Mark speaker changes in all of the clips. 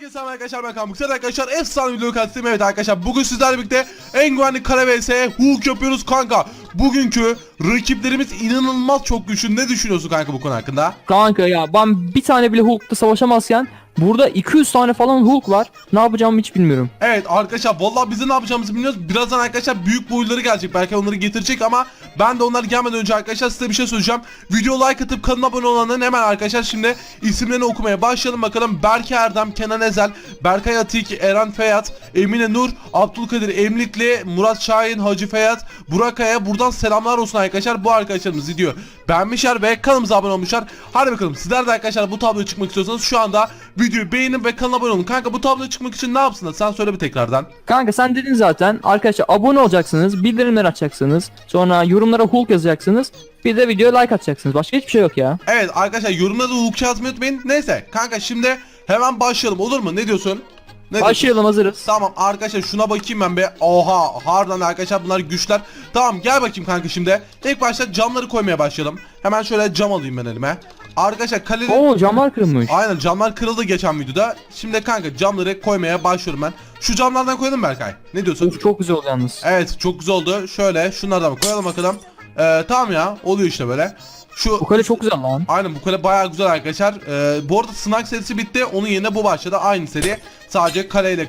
Speaker 1: Herkese selam arkadaşlar ben Kamuk. Arkadaşlar efsane video katsayım. Evet arkadaşlar bugün sizlerle birlikte en güvenli kare vs hook yapıyoruz kanka. Bugünkü rakiplerimiz inanılmaz çok güçlü. Ne düşünüyorsun kanka bu konu hakkında?
Speaker 2: Kanka ya ben bir tane bile Hulk'ta savaşamazken burada 200 tane falan Hulk var. Ne yapacağımı hiç bilmiyorum.
Speaker 1: Evet arkadaşlar vallahi biz de ne yapacağımızı bilmiyoruz. Birazdan arkadaşlar büyük boyları gelecek. Belki onları getirecek ama ben de onlar gelmeden önce arkadaşlar size bir şey söyleyeceğim. Video like atıp kanala abone olanların hemen arkadaşlar şimdi isimlerini okumaya başlayalım bakalım. Berke Erdem, Kenan Ezel, Berkay Atik, Eren Feyat, Emine Nur, Abdülkadir Emlikli, Murat Şahin, Hacı Feyat, Burak Aya buradan selamlar olsun arkadaşlar. Bu arkadaşlarımız video beğenmişler ve kanalımıza abone olmuşlar. Hadi bakalım sizler de arkadaşlar bu tabloya çıkmak istiyorsanız şu anda videoyu beğenin ve kanala abone olun. Kanka bu tabloya çıkmak için ne yapsınlar? Sen söyle bir tekrardan.
Speaker 2: Kanka sen dedin zaten arkadaşlar abone olacaksınız, bildirimler açacaksınız, sonra yorumlara Hulk yazacaksınız, bir de videoya like atacaksınız. Başka hiçbir şey yok ya.
Speaker 1: Evet arkadaşlar yorumlarda Hulk yazmayı unutmayın. Neyse kanka şimdi hemen başlayalım olur mu? Ne diyorsun? Ne?
Speaker 2: Başlayalım hazırız.
Speaker 1: Tamam arkadaşlar şuna bakayım ben be. Oha harbiden arkadaşlar bunlar güçler. Tamam gel bakayım kanka şimdi. İlk başta camları koymaya başlayalım. Hemen şöyle cam alayım ben elime. Arkadaşlar kalenin...
Speaker 2: Oo camlar kırılmış.
Speaker 1: Aynen camlar kırıldı geçen videoda. Şimdi kanka camları koymaya başlıyorum ben. Şu camlardan koyalım Berkay. Ne diyorsun?
Speaker 2: Of çok güzel oldu yalnız.
Speaker 1: Evet çok güzel oldu. Şöyle şunlardan koyalım bakalım. Ee, tamam ya oluyor işte böyle. Şu
Speaker 2: Bu kale çok güzel lan.
Speaker 1: Aynen bu kale bayağı güzel arkadaşlar. Ee, bu arada sınak serisi bitti. Onun yerine bu başladı. Aynı seri. Sadece kaleyle e,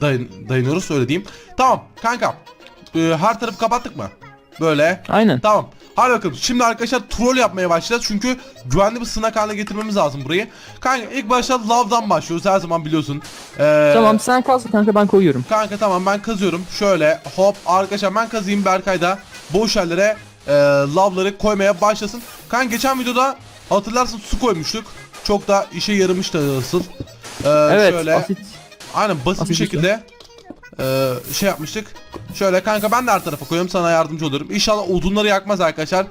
Speaker 1: dayın, dayanıyoruz öyle diyeyim. Tamam kanka. Ee, her tarafı kapattık mı? Böyle.
Speaker 2: Aynen.
Speaker 1: Tamam. Hadi bakalım. Şimdi arkadaşlar troll yapmaya başlayacağız. Çünkü güvenli bir sınak haline getirmemiz lazım burayı. Kanka ilk başta lavdan başlıyoruz. Her zaman biliyorsun. Ee,
Speaker 2: Tamam sen kalsın kanka ben koyuyorum.
Speaker 1: Kanka tamam ben kazıyorum. Şöyle hop arkadaşlar ben kazıyım Berkay da boş yerlere e, lavları koymaya başlasın. Kanka geçen videoda hatırlarsın su koymuştuk. Çok da işe yaramıştı asıl. E,
Speaker 2: Evet
Speaker 1: Şöyle
Speaker 2: asit.
Speaker 1: aynen basit
Speaker 2: asit
Speaker 1: bir
Speaker 2: su.
Speaker 1: şekilde e, şey yapmıştık. Şöyle kanka ben de her tarafa koyuyorum sana yardımcı olurum. İnşallah odunları yakmaz arkadaşlar.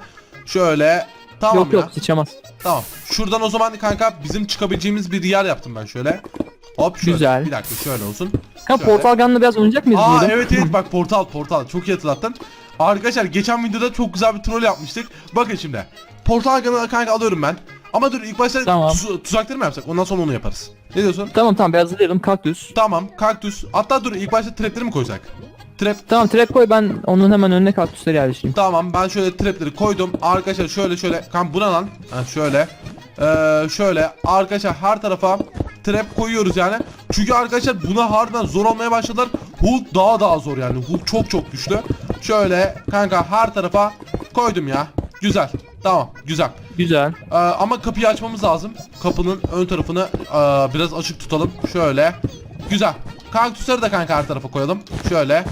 Speaker 1: Şöyle tamam
Speaker 2: yok
Speaker 1: ya.
Speaker 2: yok sıçamaz.
Speaker 1: Tamam. Şuradan o zaman kanka bizim çıkabileceğimiz bir yer yaptım ben şöyle. Hop şöyle.
Speaker 2: Güzel.
Speaker 1: Bir dakika şöyle olsun.
Speaker 2: Kanka
Speaker 1: Şöyle.
Speaker 2: portal gun'la biraz oynayacak mıyız
Speaker 1: Aa
Speaker 2: burada?
Speaker 1: evet evet bak portal portal çok iyi hatırlattın. Arkadaşlar geçen videoda çok güzel bir troll yapmıştık. Bakın şimdi. Portal kanı kanka alıyorum ben. Ama dur ilk başta
Speaker 2: Tamam.
Speaker 1: tuz- tuzakları mı yapsak? Ondan sonra onu yaparız. Ne diyorsun?
Speaker 2: Tamam tamam biraz hazırlayalım kaktüs.
Speaker 1: Tamam kaktüs. Hatta dur ilk başta trapleri mi koysak? Trap.
Speaker 2: Tamam trap koy ben onun hemen önüne kaktüsleri yerleştireyim.
Speaker 1: Tamam ben şöyle trapleri koydum. Arkadaşlar şöyle şöyle. Kan bu ne lan? Ha, şöyle. Ee, şöyle arkadaşlar her tarafa trap koyuyoruz yani. Çünkü arkadaşlar buna harbiden zor olmaya başladılar. Hulk daha daha zor yani. Hulk çok çok güçlü. Şöyle kanka her tarafa koydum ya. Güzel. Tamam güzel.
Speaker 2: Güzel.
Speaker 1: Ee, ama kapıyı açmamız lazım. Kapının ön tarafını ee, biraz açık tutalım. Şöyle. Güzel. Kaktüsleri de kanka her tarafa koyalım. Şöyle.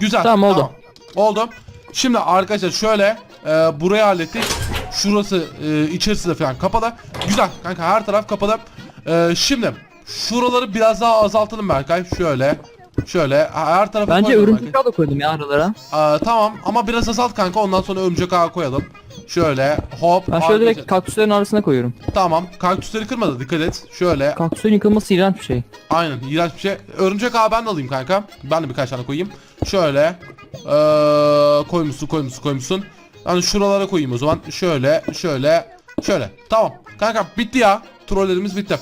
Speaker 1: Güzel.
Speaker 2: Tamam, oldu.
Speaker 1: Oldu. Şimdi arkadaşlar şöyle ee, burayı hallettik. Şurası ee, içerisi de falan kapalı. Güzel kanka her taraf kapalı. Ee, şimdi şuraları biraz daha azaltalım Berkay. Şöyle. Şöyle her tarafa
Speaker 2: Bence
Speaker 1: koydum
Speaker 2: örümcek
Speaker 1: Berkay.
Speaker 2: ağ da koydum ya aralara.
Speaker 1: Aa, tamam ama biraz azalt kanka ondan sonra örümcek ağı koyalım. Şöyle hop.
Speaker 2: Ben şöyle direkt kaktüslerin arasına koyuyorum.
Speaker 1: Tamam. Kaktüsleri kırmadı dikkat et. Şöyle.
Speaker 2: Kaktüslerin yıkılması iğrenç bir şey.
Speaker 1: Aynen iğrenç bir şey. Örümcek ağı ben de alayım kanka. Ben de birkaç tane koyayım. Şöyle. Ee, koymuşsun koymuşsun koymuşsun. Yani şuralara koyayım o zaman. Şöyle şöyle şöyle. Tamam. Kanka bitti ya. Trollerimiz bitti.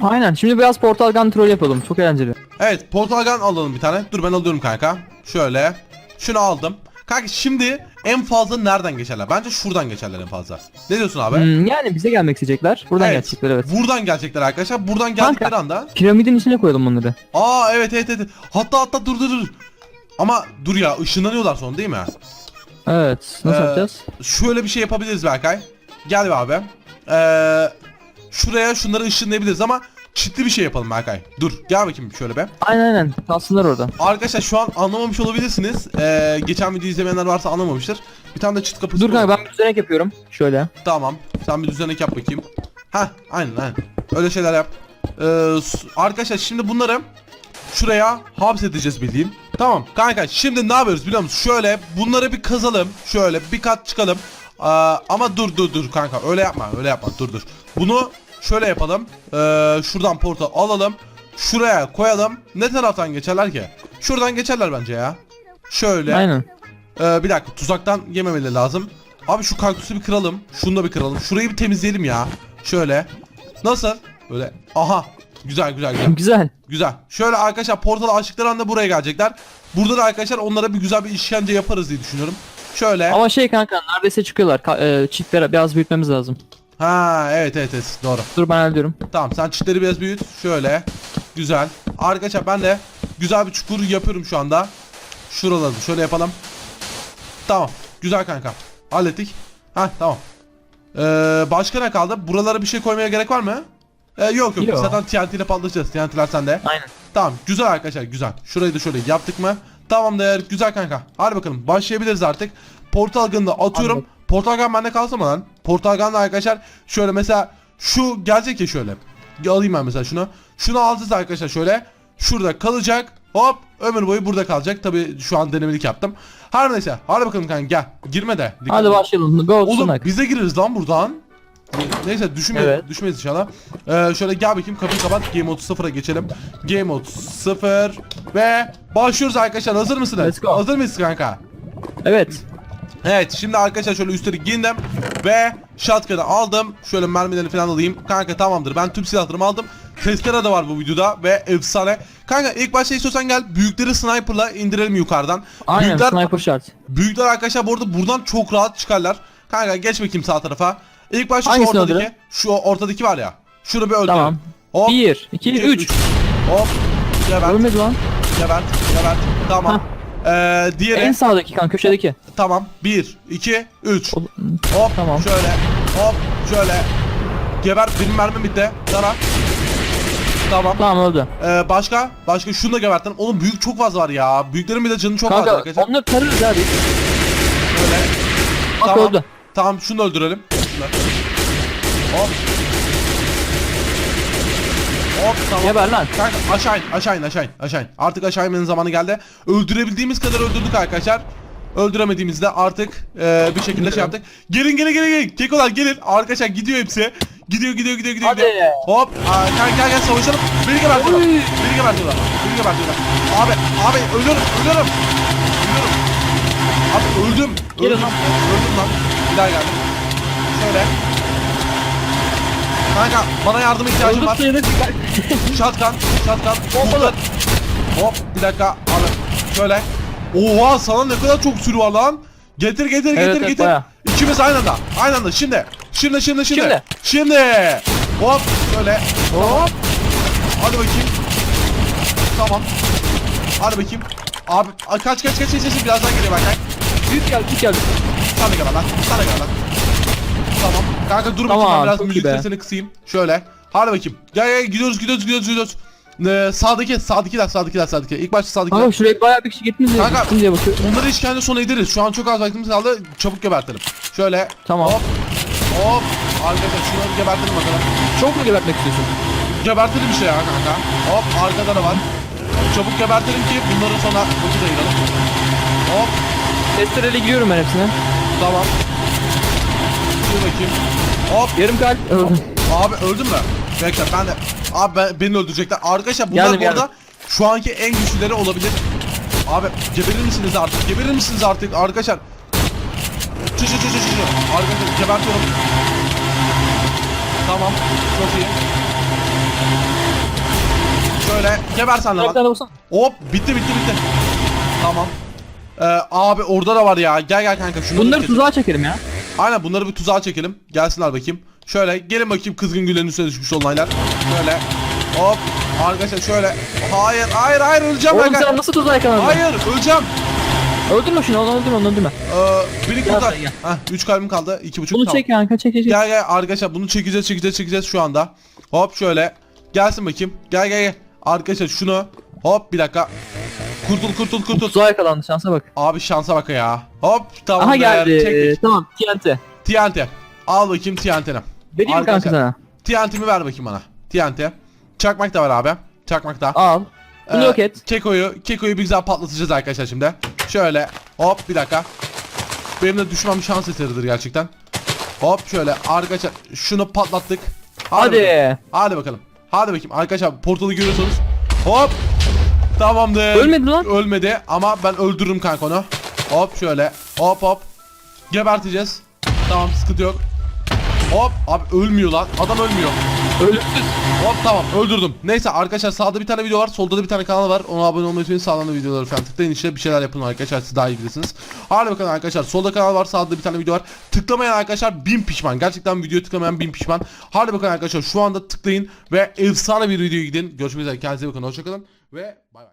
Speaker 2: Aynen şimdi biraz portal gun troll yapalım. Çok eğlenceli.
Speaker 1: Evet portal gun alalım bir tane. Dur ben alıyorum kanka. Şöyle. Şunu aldım. Kanka şimdi en fazla nereden geçerler? Bence şuradan geçerler en fazla. Ne diyorsun abi?
Speaker 2: Hmm, yani bize gelmek isteyecekler. Buradan
Speaker 1: Evet.
Speaker 2: gelecekler evet.
Speaker 1: Buradan gelecekler arkadaşlar. Buradan geldikleri
Speaker 2: Kanka.
Speaker 1: anda
Speaker 2: Piramidin içine koyalım onları.
Speaker 1: Aa evet evet evet. Hatta hatta dur dur dur. Ama dur ya ışınlanıyorlar sonra değil mi?
Speaker 2: Evet. Nasıl
Speaker 1: Ee,
Speaker 2: yapacağız?
Speaker 1: Şöyle bir şey yapabiliriz Berkay. Gel be abi. Ee, şuraya şunları ışınlayabiliriz ama çitli bir şey yapalım Berkay. Dur gel bakayım şöyle be.
Speaker 2: Aynen aynen. Kalsınlar orada.
Speaker 1: Arkadaşlar şu an anlamamış olabilirsiniz. Ee, geçen videoyu izlemeyenler varsa anlamamıştır. Bir tane de çit kapısı
Speaker 2: Dur kanka ben bir düzenek yapıyorum. Şöyle.
Speaker 1: Tamam. Sen bir düzenek yap bakayım. Ha, aynen aynen. Öyle şeyler yap. Ee, arkadaşlar şimdi bunları şuraya hapsedeceğiz bildiğin. Tamam kanka şimdi ne yapıyoruz biliyor musun? Şöyle bunları bir kazalım. Şöyle bir kat çıkalım. Aa, ama dur dur dur kanka öyle yapma öyle yapma dur dur. Bunu şöyle yapalım. Ee, şuradan portal alalım. Şuraya koyalım. Ne taraftan geçerler ki? Şuradan geçerler bence ya. Şöyle.
Speaker 2: Aynen.
Speaker 1: Ee, bir dakika tuzaktan yememeleri lazım. Abi şu kaktüsü bir kıralım. Şunu da bir kıralım. Şurayı bir temizleyelim ya. Şöyle. Nasıl? Böyle. Aha. Güzel güzel güzel.
Speaker 2: Güzel.
Speaker 1: Güzel. Şöyle arkadaşlar portal açtıkları anda buraya gelecekler. Burada da arkadaşlar onlara bir güzel bir işkence yaparız diye düşünüyorum. Şöyle.
Speaker 2: Ama şey kanka neredeyse çıkıyorlar. Ka- e, çiftleri biraz büyütmemiz lazım.
Speaker 1: Ha evet evet evet doğru.
Speaker 2: Dur ben öldürürüm.
Speaker 1: Tamam sen çitleri biraz büyüt. Şöyle. Güzel. Arkadaşlar ben de güzel bir çukur yapıyorum şu anda. Şuraları şöyle yapalım. Tamam. Güzel kanka. Hallettik. Ha tamam. Ee, başka ne kaldı? Buralara bir şey koymaya gerek var mı? Ee, yok yok.
Speaker 2: Yok.
Speaker 1: Zaten TNT ile patlatacağız. TNT'ler sende.
Speaker 2: Aynen.
Speaker 1: Tamam güzel arkadaşlar güzel. Şurayı da şöyle yaptık mı? Tamamdır güzel kanka. Hadi bakalım başlayabiliriz artık. Portal gun'ı da atıyorum.
Speaker 2: Anladım.
Speaker 1: Portal gun bende kalsın mı lan? Portal gun'la arkadaşlar şöyle mesela şu gelecek ya şöyle. Alayım ben mesela şunu. Şunu alacağız arkadaşlar şöyle. Şurada kalacak. Hop ömür boyu burada kalacak. Tabi şu an denemelik yaptım. Her neyse. Hadi bakalım kanka gel. Girme de. Dikkat
Speaker 2: Hadi başlayalım. Go
Speaker 1: Oğlum
Speaker 2: sunak.
Speaker 1: bize gireriz lan buradan. Neyse düşmeyiz,
Speaker 2: Evet.
Speaker 1: düşmeyiz inşallah. Ee, şöyle gel bakayım kapıyı kapat. Game mode 0'a geçelim. Game mode 0 ve başlıyoruz arkadaşlar. Hazır mısınız? Hazır mıyız kanka?
Speaker 2: Evet.
Speaker 1: Evet şimdi arkadaşlar şöyle üstleri giyindim ve shotgun'ı aldım. Şöyle mermilerini falan alayım. Kanka tamamdır ben tüm silahlarımı aldım. Testere de var bu videoda ve efsane. Kanka ilk başta istiyorsan gel büyükleri sniper'la indirelim yukarıdan.
Speaker 2: Aynen
Speaker 1: Büyükler,
Speaker 2: sniper şart.
Speaker 1: büyükler arkadaşlar bu arada buradan çok rahat çıkarlar. Kanka geç bakayım sağ tarafa. İlk başta şu
Speaker 2: Hangisini
Speaker 1: ortadaki,
Speaker 2: öldürelim?
Speaker 1: şu ortadaki var ya. Şunu bir öldürelim.
Speaker 2: Tamam.
Speaker 1: Hop.
Speaker 2: 1, 2,
Speaker 1: iki,
Speaker 2: 3.
Speaker 1: Hop. Gebert,
Speaker 2: Ölmedi lan.
Speaker 1: gebert, gebert. Tamam. Ee, diğeri
Speaker 2: En sağdaki kan köşedeki.
Speaker 1: tamam. 1 2 3.
Speaker 2: O-
Speaker 1: Hop
Speaker 2: Tamam.
Speaker 1: şöyle hop şöyle. Geber benim mermim bitti. Tara. Tamam.
Speaker 2: Tamam öldü.
Speaker 1: Ee, başka? Başka şunu da gebertin. Oğlum büyük çok fazla var ya. Büyüklerin bir de canı çok fazla
Speaker 2: Kanka
Speaker 1: arkadaşlar.
Speaker 2: onları tarırız abi.
Speaker 1: Şöyle.
Speaker 2: Bak
Speaker 1: Tamam.
Speaker 2: öldü.
Speaker 1: Tamam şunu da öldürelim. Şunu. Hop. Hop tamam.
Speaker 2: Geber lan.
Speaker 1: Kanka aşağı in aşağı in aşağı in aşağı in. Artık aşağı inmenin zamanı geldi. Öldürebildiğimiz kadar öldürdük arkadaşlar. Öldüremediğimizde artık e, bir şekilde şey yaptık. Gelin gelin gelin gelin. Kekolar gelin. Arkadaşlar gidiyor hepsi. Gidiyor gidiyor gidiyor gidiyor.
Speaker 2: Hadi.
Speaker 1: gidiyor. Hop. Aa, gel gel gel savaşalım. Beni gebertiyorlar.
Speaker 2: Oy.
Speaker 1: Beni gebertiyorlar. Beni gebertiyorlar. Abi abi ölüyorum ölüyorum. Ölüyorum. Abi öldüm. Öldüm.
Speaker 2: lan.
Speaker 1: Öldüm lan. Bir daha geldim. Şöyle. Kanka bana yardıma ihtiyacım var. Shotgun, shotgun,
Speaker 2: Pompalı.
Speaker 1: Hop. Bir dakika abi. Şöyle. Oha sana ne kadar çok sürü var lan. Getir getir getir
Speaker 2: Evet, evet,
Speaker 1: getir.
Speaker 2: bayağı.
Speaker 1: İkimiz aynı anda. Aynı anda şimdi. Şimdi şimdi şimdi.
Speaker 2: Şimdi.
Speaker 1: Şimdi. Hop şöyle. Hop. Hadi bakayım. Tamam. Hadi bakayım. Abi kaç kaç kaç kaç kaç birazdan geliyor bak.
Speaker 2: Büyük geldi büyük geldi.
Speaker 1: Sana gel lan. Sana gel lan. Tamam. Kanka dur bakayım
Speaker 2: Tamam,
Speaker 1: ben biraz müzik sesini kısayım. Şöyle. Hadi bakayım. Gel gel gidiyoruz gidiyoruz gidiyoruz gidiyoruz. Ee, sağdaki sağdakiler sağdakiler sağdakiler. İlk başta sağdakiler.
Speaker 2: Kanka şuraya bayağı bir kişi gitmemiz
Speaker 1: Kanka.
Speaker 2: diye bakıyorum.
Speaker 1: Onları işkence sona ederiz. Şu an çok az vaktimiz kaldı. Çabuk gebertelim. Şöyle.
Speaker 2: Tamam.
Speaker 1: Hop. Hop. Arkadaşlar şunları gebertelim bakalım.
Speaker 2: Çok mu gebertmek istiyorsun?
Speaker 1: Gebertelim işte ya kanka. Hop arkada da var. Çabuk gebertelim ki bunları sonra vakit ayıralım. Hop.
Speaker 2: Testereyle giriyorum ben hepsine.
Speaker 1: Tamam. Dur bakayım. Hop.
Speaker 2: Yarım kalp.
Speaker 1: Abi öldün mü? Bekle ben de. Abi ben, beni öldürecekler. Arkadaşlar bunlar
Speaker 2: Geldim,
Speaker 1: bu arada
Speaker 2: geldim.
Speaker 1: şu anki en güçlüleri olabilir. Abi geberir misiniz artık? Geberir misiniz artık arkadaşlar? Çı çı çı çı çı. Arkadaşlar gebertiyorum. Tamam. Çok iyi. Şöyle geber sen de bak. Hop bitti bitti bitti. Tamam. Ee, abi orada da var ya. Gel gel kanka şunu.
Speaker 2: Bunları tuzağa çekelim ya.
Speaker 1: Aynen bunları bir tuzağa çekelim. Gelsinler bakayım. Şöyle gelin bakayım kızgın güllerin üstüne düşmüş olaylar. Şöyle. Hop. Arkadaşlar şöyle. Hayır hayır hayır öleceğim
Speaker 2: Oğlum sen nasıl tuzağa yakalandın?
Speaker 1: Hayır öleceğim.
Speaker 2: Öldürme şunu onu öldürme onu öldürme.
Speaker 1: Ee,
Speaker 2: buraya, gel.
Speaker 1: Heh 3 kalbim kaldı. 2,5
Speaker 2: Bunu
Speaker 1: tamam.
Speaker 2: çek kanka çek çek.
Speaker 1: Gel gel arkadaşlar bunu çekeceğiz çekeceğiz çekeceğiz şu anda. Hop şöyle. Gelsin bakayım. Gel gel gel. Arkadaşlar şunu. Hop bir dakika. Kurtul kurtul kurtul.
Speaker 2: Tuzağa yakalandı şansa bak.
Speaker 1: Abi şansa bak ya. Hop tamam.
Speaker 2: Aha geldi.
Speaker 1: Çektik.
Speaker 2: Tamam TNT.
Speaker 1: TNT. Al bakayım TNT'ni.
Speaker 2: Vereyim mi kanka sana.
Speaker 1: TNT'mi ver bakayım bana. TNT. Çakmak da var abi. Çakmak da.
Speaker 2: Al. Bunu
Speaker 1: Ee,
Speaker 2: yok et.
Speaker 1: Keko'yu, Keko'yu bir güzel patlatacağız arkadaşlar şimdi. Şöyle. Hop bir dakika. Benim de düşmem şans eseridir gerçekten. Hop şöyle arkadaşlar şunu patlattık.
Speaker 2: Hadi.
Speaker 1: Bakalım. Hadi bakalım. Hadi bakayım arkadaşlar portalı görüyorsunuz. Hop. Tamamdır.
Speaker 2: Ölmedi lan.
Speaker 1: Ölmedi ama ben öldürürüm kanka onu. Hop şöyle. Hop hop. Geberteceğiz. Tamam sıkıntı yok. Hop abi ölmüyor lan. Adam ölmüyor.
Speaker 2: Ölümsüz.
Speaker 1: Hop tamam öldürdüm. Neyse arkadaşlar sağda bir tane video var. Solda da bir tane kanal var. Ona abone olmayı unutmayın. Sağdan da videoları falan tıklayın işte bir şeyler yapın arkadaşlar. Siz daha iyi bilirsiniz. Hadi bakalım arkadaşlar. Solda kanal var. Sağda bir tane video var. Tıklamayan arkadaşlar bin pişman. Gerçekten video tıklamayan bin pişman. Hadi bakalım arkadaşlar şu anda tıklayın ve efsane bir videoya gidin. Görüşmek üzere. Kendinize bakın. Hoşçakalın. Ve bay bay.